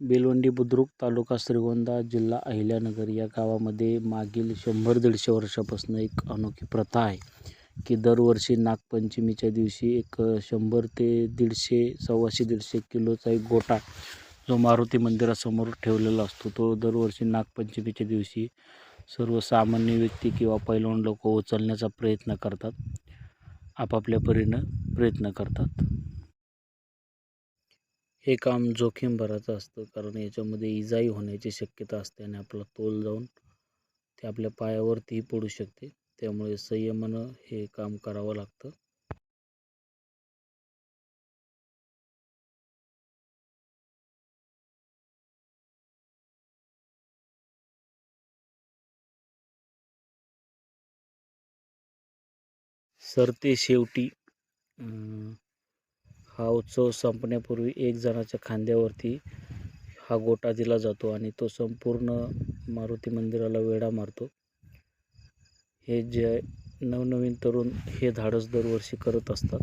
बेलवंडी बुद्रुक तालुका श्रीगोंदा जिल्हा अहिल्यानगर या गावामध्ये मागील शंभर दीडशे वर्षापासून एक अनोखी प्रथा आहे की दरवर्षी नागपंचमीच्या दिवशी एक शंभर ते दीडशे सव्वाशे दीडशे किलोचा एक गोटा जो मारुती मंदिरासमोर ठेवलेला असतो तो दरवर्षी नागपंचमीच्या दिवशी सर्वसामान्य व्यक्ती किंवा पैलवान लोक उचलण्याचा प्रयत्न करतात. आपापल्या परीनं प्रयत्न करतात. हे काम जोखीम भराचं असतं. कारण याच्यामध्ये इजाही होण्याची शक्यता असते आणि आपला तोल जाऊन ते आपल्या पायावरतीही पडू शकते. त्यामुळे संयमानं हे काम करावं लागतं. सरते शेवटी हा उत्सव संपण्यापूर्वी एक जणाच्या खांद्यावरती हा गोटा दिला जातो आणि तो संपूर्ण मारुती मंदिराला वेढा मारतो. हे जे नवनवीन तरुण हे धाडस दरवर्षी करत असतात.